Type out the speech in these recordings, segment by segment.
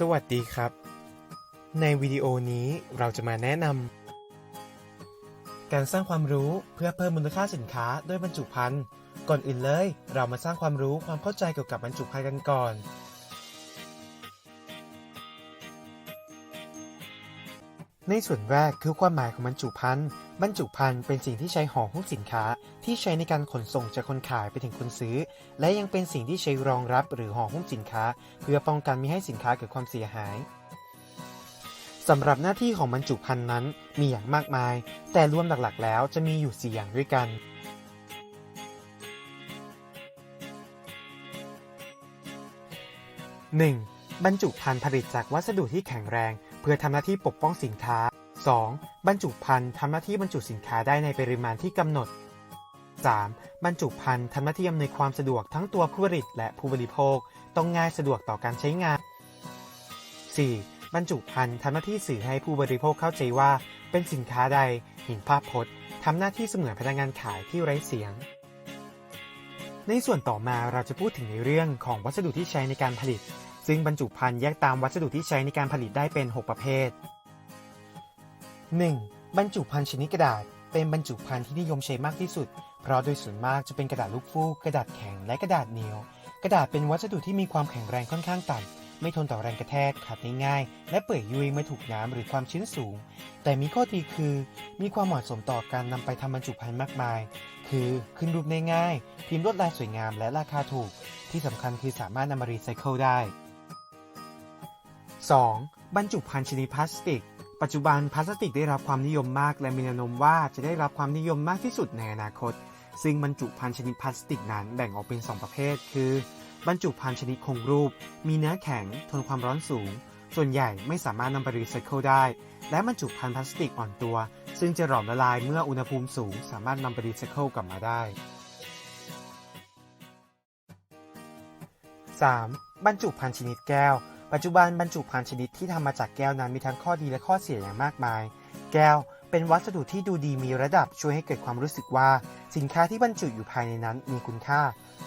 สวัสดีครับ ในวิดีโอนี้เราจะมาแนะนำการสร้างความรู้เพื่อเพิ่มมูลค่าสินค้าด้วยบรรจุภัณฑ์ ก่อนอื่นเลย เรามาสร้างความรู้ความเข้าใจเกี่ยวกับบรรจุภัณฑ์กันก่อน ในส่วนแรกคือความหมายของบรรจุภัณฑ์บรรจุภัณฑ์เป็นสิ่งที่ใช้ห่อหุ้มสินค้า ที่ใช้ในการขนส่งจากคนขายไปถึงคนซื้อ และยังเป็นสิ่งที่ใช้รองรับหรือห่อหุ้มสินค้า เพื่อป้องกันไม่ให้สินค้าเกิดความเสียหายสำหรับหน้าที่ของบรรจุภัณฑ์นั้นมีอย่างมากมาย แต่รวมหลักๆ แล้วจะมีอยู่ 4 อย่างด้วยกัน 1. บรรจุภัณฑ์ผลิตจากวัสดุที่แข็งแรง เพื่อทำหน้าที่ปกป้องสินค้า 2. บรรจุภัณฑ์ทำหน้าที่บรรจุสินค้าได้ในปริมาณที่กำหนด 3. บรรจุภัณฑ์ทำหน้าที่อำนวยความสะดวกทั้งตัวผู้ผลิตและผู้บริโภค ต้องง่ายสะดวกต่อการใช้งาน 4. บรรจุภัณฑ์ทำหน้าที่สื่อให้ผู้บริโภคเข้าใจว่า เป็นสินค้าใดห็นภาพพจน์ทำหน้าที่เสมือนพนักงานขายที่ไร้เสียง ในส่วนต่อมาเราจะพูดถึงในเรื่องของวัสดุที่ใช้ในการผลิต ซึ่งบรรจุภัณฑ์แยกตามวัสดุที่ใช้ในการผลิตได้เป็น 6 ประเภท 1. บรรจุภัณฑ์ชนิดกระดาษ เป็นบรรจุภัณฑ์ที่นิยมใช้มากที่สุด เพราะโดยส่วนมากจะเป็นกระดาษลูกฟูกกระดาษแข็งและกระดาษเหนียว กระดาษเป็นวัสดุที่มีความแข็งแรงค่อนข้างต่ำไม่ทนต่อแรงกระแทกขาดได้ง่ายและเปื่อยยุ่ยเมื่อถูกน้ำหรือความชื้นสูง แต่มีข้อดีคือ มีความเหมาะสมต่อการนำไปทำบรรจุภัณฑ์มากมาย คือขึ้นรูปได้ง่าย พิมพ์ลวดลายสวยงามและราคาถูก ที่สำคัญคือสามารถนำมารีไซเคิลได้ 2. บรรจุภัณฑ์ชนิดพลาสติก ปัจจุบันพลาสติกได้รับความนิยมมาก และมีแนวโน้มว่าจะได้รับความนิยมมากที่สุดในอนาคต ซึ่งบรรจุภัณฑ์ชนิดพลาสติกนั้นแบ่งออกเป็น 2 ประเภท คือบรรจุภัณฑ์ชนิดคงรูป มีเนื้อแข็ง ทนความร้อนสูง ส่วนใหญ่ไม่สามารถนำไปรีไซเคิลได้ และบรรจุภัณฑ์พลาสติกอ่อนตัว ซึ่งจะหลอมละลายเมื่ออุณหภูมิสูง สามารถนำไปรีไซเคิลกลับมาได้ 3. บรรจุภัณฑ์ชนิดแก้ว ปัจจุบันบรรจุภัณฑ์ชนิดที่ทำมาจากแก้วนั้นมีทั้งข้อดีและข้อเสียอย่างมากมาย แก้วเป็นวัสดุที่ดูดีมีระดับช่วยให้เกิดความรู้สึกว่า สินค้าที่บรรจุอยู่ภายในนั้นมีคุณค่า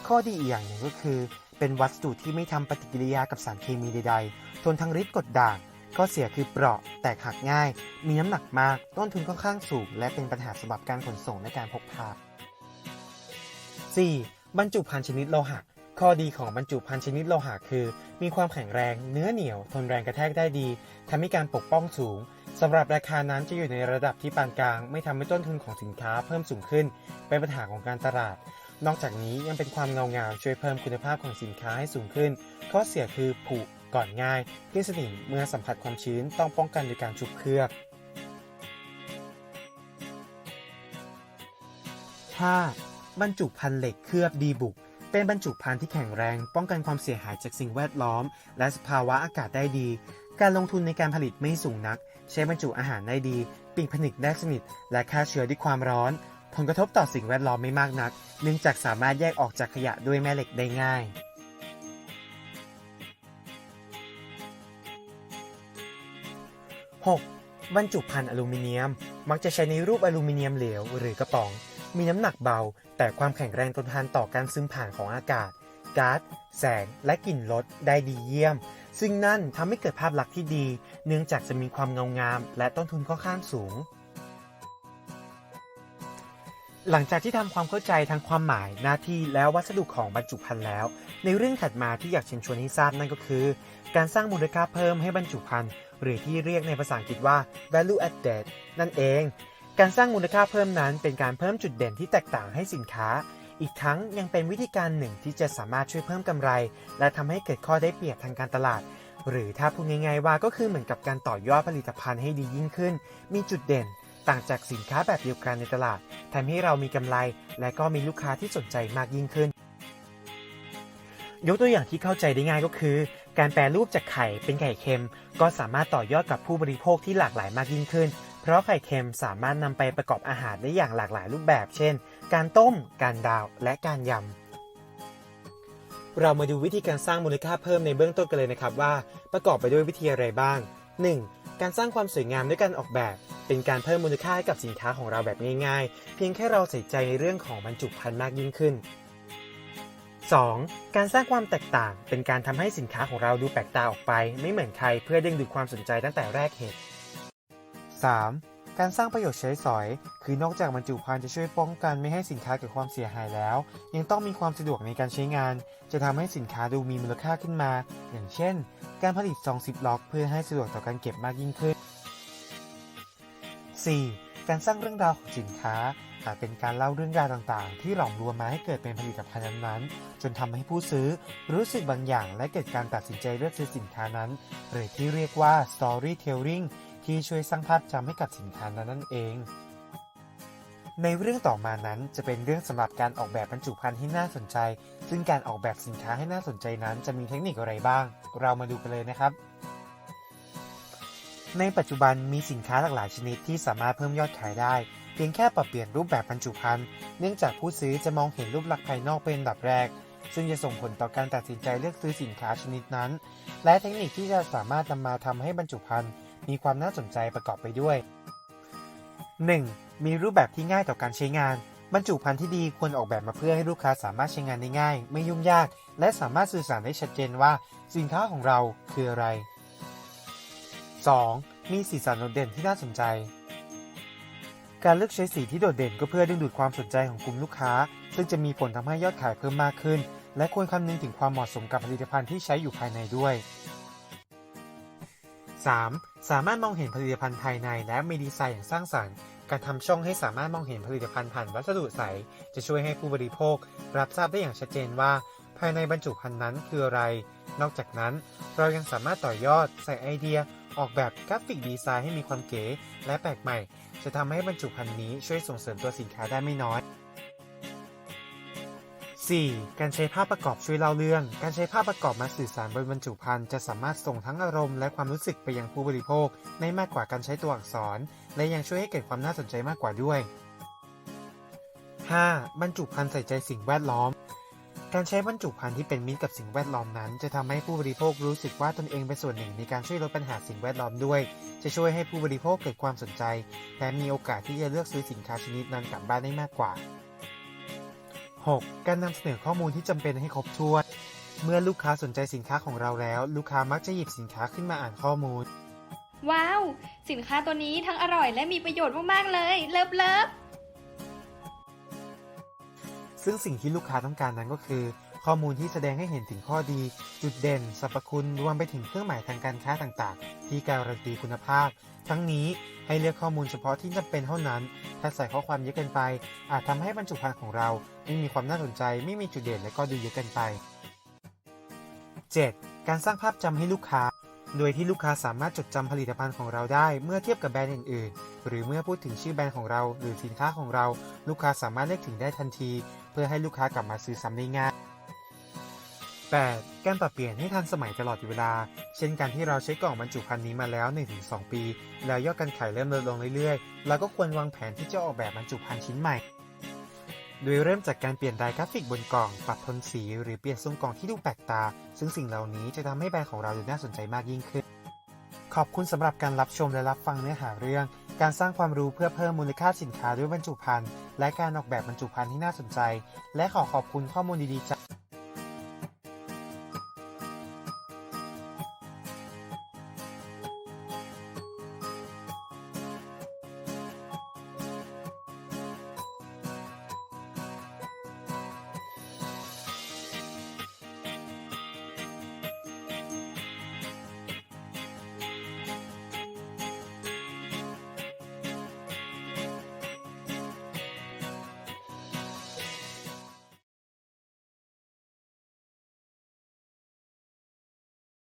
ข้อดีอีกอย่างหนึ่งก็คือ เป็นวัสดุที่ไม่ทำปฏิกิริยากับสารเคมีใดๆ ทนทั้งฤทธิ์กดด่างข้อเสียคือเปราะแตกหักง่าย มีน้ำหนักมาก ต้นทุนค่อนข้างสูง และเป็นปัญหาสำหรับการขนส่งและการพกพา 4. บรรจุภัณฑ์ชนิดโลหะ ข้อดีของบรรจุภัณฑ์ชนิดโลหะคือ มีความแข็งแรง เนื้อเหนียว ทนแรงกระแทกได้ดีทำให้การปกป้องสูงสำหรับราคานั้นจะอยู่ในระดับที่ปานกลาง ไม่ทำให้ต้นทุนของสินค้าเพิ่มสูงขึ้น เป็นปัญหาของการตลาด นอกจากนี้ยังเป็นความเงางามช่วยเพิ่มคุณภาพของสินค้าให้สูงขึ้น ข้อเสียคือผุก่อนง่ายขึ้นสนิมเมื่อสัมผัสความชื้นต้องป้องกันโดยการชุบเคลือบ 5. บรรจุภัณฑ์เหล็กเคลือบดีบุก เป็นบรรจุภัณฑ์ที่แข็งแรง ป้องกันความเสียหายจากสิ่งแวดล้อม และสภาวะอากาศได้ดี การลงทุนในการผลิตไม่สูงนัก ใช้บรรจุอาหารได้ดี ปิดผนึกได้สนิท และฆ่าเชื้อด้วยความร้อน ผลกระทบต่อสิ่งแวดล้อมไม่มากนัก เนื่องจากสามารถแยกออกจากขยะด้วยแม่เหล็กได้ง่าย 6. บรรจุภัณฑ์อลูมิเนียม มักจะใช้ในรูปอลูมิเนียมเหลวหรือกระป๋อง มีน้ำหนักเบา แต่ความแข็งแรงทนทานต่อการซึมผ่านของอากาศก๊าซแสง และกลิ่นรสได้ดีเยี่ยม ซึ่งนั่นทำให้เกิดภาพลักษณ์ที่ดี เนื่องจากจะมีความเงางาม และต้นทุนค่อนข้างสูง หลังจากที่ทำความเข้าใจทั้งความหมายหน้าที่และวัสดุของบรรจุภัณฑ์แล้ว ในเรื่องถัดมาที่อยากเชิญชวนให้ทราบนั่นก็คือ การสร้างมูลค่าเพิ่มให้บรรจุภัณฑ์หรือที่เรียกในภาษาอังกฤษว่า value added นั่นเอง การสร้างมูลค่าเพิ่มนั้น เป็นการเพิ่มจุดเด่นที่แตกต่างให้สินค้า อีกทั้งยังเป็นวิธีการหนึ่งที่จะสามารถช่วยเพิ่มกำไร และทำให้เกิดข้อได้เปรียบทางการตลาด หรือถ้าพูดง่ายๆว่าก็คือเหมือนกับการต่อยอดผลิตภัณฑ์ให้ดียิ่งขึ้น มีจุดเด่น ต่างจากสินค้าแบบเดียวกันในตลาดทำให้เรามีกำไร และก็มีลูกค้าที่สนใจมากยิ่งขึ้น ยกตัวอย่างที่เข้าใจได้ง่ายก็คือ การแปรรูปจากไข่เป็นไข่เค็ม ก็สามารถต่อยอดกับผู้บริโภคที่หลากหลายมากยิ่งขึ้น เพราะไข่เค็มสามารถนำไปประกอบอาหารได้อย่างหลากหลายรูปแบบ เช่น การต้ม การดาว และการยำเรามาดูวิธีการสร้างมูลค่าเพิ่มในเบื้องต้นกันเลยนะครับว่า ประกอบไปด้วยวิธีอะไรบ้าง 1. การสร้างความสวยงามด้วยการออกแบบ เป็นการเพิ่มมูลค่าให้กับสินค้าของเราแบบง่ายๆ เพียงแค่เราใส่ใจในเรื่องของบรรจุภัณฑ์มากยิ่งขึ้น 2. การสร้างความแตกต่าง เป็นการทำให้สินค้าของเราดูแปลกตาออกไป ไม่เหมือนใครเพื่อดึงดูดความสนใจตั้งแต่แรกเหตุ 3. การสร้างประโยชน์ใช้สอย คือนอกจากบรรจุภัณฑ์จะช่วยป้องกันไม่ให้สินค้าเกิดความเสียหายแล้ว ยังต้องมีความสะดวกในการใช้งาน จะทำให้สินค้าดูมีมูลค่าขึ้นมา อย่างเช่น การผลิตซองซิปล็อก เพื่อให้สะดวกต่อการเก็บมากยิ่งขึ้น 4. การสร้างเรื่องราวของสินค้าอาจเป็นการเล่าเรื่องราวต่างๆ ที่หลอมรวมมาให้เกิดเป็นผลิตภัณฑ์นั้นๆ จนทำให้ผู้ซื้อรู้สึกบางอย่างและเกิดการตัดสินใจเลือกซื้อสินค้านั้น หรือที่เรียกว่า storytelling ที่ช่วยสร้างภาพจำให้กับสินค้านั้นนั่นเอง ในเรื่องต่อมานั้นจะเป็นเรื่องสำหรับการออกแบบบรรจุภัณฑ์ให้น่าสนใจ ซึ่งการออกแบบสินค้าให้น่าสนใจนั้นจะมีเทคนิคอะไรบ้าง เรามาดูกันเลยนะครับ ในปัจจุบันมีสินค้าหลากหลายชนิดที่สามารถเพิ่มยอดขายได้ เพียงแค่ปรับเปลี่ยนรูปแบบบรรจุภัณฑ์เนื่องจากผู้ซื้อจะมองเห็นรูปลักษณ์ภายนอกเป็นอันดับแรกซึ่งจะส่งผลต่อการตัดสินใจเลือกซื้อสินค้าชนิดนั้น และเทคนิคที่จะสามารถนำมาทำให้บรรจุภัณฑ์ มีความน่าสนใจประกอบไปด้วย 1. มีรูปแบบที่ง่ายต่อการใช้งาน บรรจุภัณฑ์ที่ดีควรออกแบบมาเพื่อให้ลูกค้าสามารถใช้งานได้ง่าย ไม่ยุ่งยาก และสามารถสื่อสารได้ชัดเจนว่า สินค้าของเราคืออะไร 2. มีสีสันโดดเด่นที่น่าสนใจ การเลือกใช้สีที่โดดเด่นก็เพื่อดึงดูดความสนใจของกลุ่มลูกค้า ซึ่งจะมีผลทำให้ยอดขายเพิ่มมากขึ้น และควรคำนึงถึงความเหมาะสมกับผลิตภัณฑ์ที่ใช้อยู่ภายในด้วย 3. สามารถมองเห็นผลิตภัณฑ์ภายใน และมีดีไซน์อย่างสร้างสรรค์ การทำช่องให้สามารถมองเห็นผลิตภัณฑ์ผ่านวัสดุใส จะช่วยให้ผู้บริโภครับทราบได้อย่างชัดเจนว่า ภายในบรรจุภัณฑ์นั้นคืออะไร นอกจากนั้น เรายังสามารถต่อยอด ใส่ไอเดีย ออกแบบกราฟิกดีไซน์ให้มีความเก๋และแปลกใหม่ จะทำให้บรรจุภัณฑ์นี้ช่วยส่งเสริมตัวสินค้าได้ไม่น้อย 4. การใช้ภาพประกอบช่วยเล่าเรื่อง การใช้ภาพประกอบมาสื่อสารบนบรรจุภัณฑ์จะสามารถส่งทั้งอารมณ์และความรู้สึกไปยังผู้บริโภคได้มากกว่าการใช้ตัวอักษร และยังช่วยให้เกิดความน่าสนใจมากกว่าด้วย 5. บรรจุภัณฑ์ใส่ใจสิ่งแวดล้อม การใช้บรรจุภัณฑ์ที่เป็นมิตรกับสิ่งแวดล้อมนั้น จะทำให้ผู้บริโภครู้สึกว่าตนเองเป็นส่วนหนึ่งในการช่วยลดปัญหาสิ่งแวดล้อมด้วย จะช่วยให้ผู้บริโภคเกิดความสนใจ และมีโอกาสที่จะเลือกซื้อสินค้าชนิดนั้นกลับบ้านได้มากกว่า 6. การนำเสนอข้อมูลที่จำเป็นให้ครบถ้วน เมื่อลูกค้าสนใจสินค้าของเราแล้ว ลูกค้ามักจะหยิบสินค้าขึ้นมาอ่านข้อมูล ว้าว สินค้าตัวนี้ทั้งอร่อยและมีประโยชน์มาก ๆ เลย เลิฟเลิฟซึ่งสิ่งที่ลูกค้าต้องการนั้นก็คือ ข้อมูลที่แสดงให้เห็นถึงข้อดี จุดเด่น สรรพคุณรวมไปถึงเครื่องหมายทางการค้าต่างๆ ที่การันตีคุณภาพ ทั้งนี้ให้เลือกข้อมูลเฉพาะที่จำเป็นเท่านั้น ถ้าใส่ข้อความเยอะเกินไป อาจทำให้บรรจุภัณฑ์ของเราไม่มีความน่าสนใจ ไม่มีจุดเด่นและก็ดูเยอะเกินไป 7. การสร้างภาพจำให้ลูกค้า โดยที่ลูกค้าสามารถจดจำผลิตภัณฑ์ของเราได้เมื่อเทียบกับแบรนด์อื่นๆ หรือเมื่อพูดถึงชื่อแบรนด์ของเรา หรือสินค้าของเรา ลูกค้าสามารถเลือกถึงได้ทันที เพื่อให้ลูกค้ากลับมาซื้อซ้ำได้ง่าย 8. การปรับเปลี่ยนให้ทันสมัยตลอดเวลา เช่นการที่เราใช้กล่องบรรจุภัณฑ์นี้มาแล้ว 1-2 ปี แล้วยอดการขายเริ่มลดลงเรื่อยๆ เราก็ควรวางแผนที่จะออกแบบบรรจุภัณฑ์ชิ้นใหม่ โดยเริ่มจากการเปลี่ยนลายกราฟิกบนกล่อง ปรับโทนสี หรือเปลี่ยนทรงกล่องที่ดูแปลกตา ซึ่งสิ่งเหล่านี้จะทำให้แบรนด์ของเราดูน่าสนใจมากยิ่งขึ้น ขอบคุณสำหรับการรับชมและรับฟังเนื้อหาเรื่อง การสร้างความรู้เพื่อเพิ่มมูลค่าสินค้าด้วยบรรจุภัณฑ์ และการออกแบบบรรจุภัณฑ์ที่น่าสนใจ และขอขอบคุณข้อมูลดีๆจาก